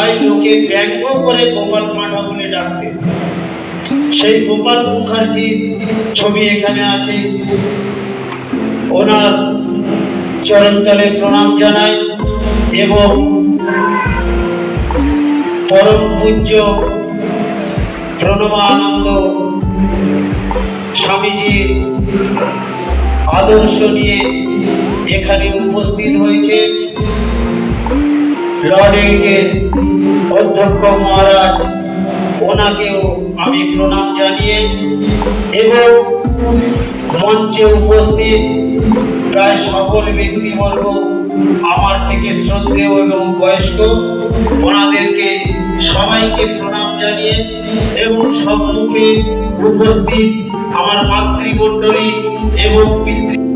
তাই লোকে ব্যঙ্গ করে গোপাল পাঠা বলে ডাকতে। সেই গোপাল মুখার্জির ছবি এখানে আছে। ওনার চরণতলে প্রণাম জানাই এবং পরম পূজ্য প্রণবানন্দ স্বামীজির আদর্শ নিয়ে এখানে উপস্থিত হয়েছে। লর্ড এইটের অধ্যক্ষ মহারাজ, ওনাকেও আমি প্রণাম জানিয়ে এবং মঞ্চে উপস্থিত প্রায় সকল ব্যক্তিবর্গ আমার থেকে শ্রদ্ধেয় এবং বয়স্ক, ওনাদেরকে সবাইকে প্রণাম জানিয়ে এবং সম্মুখে উপস্থিত আমার মাতৃমণ্ডলী এবং পিতৃ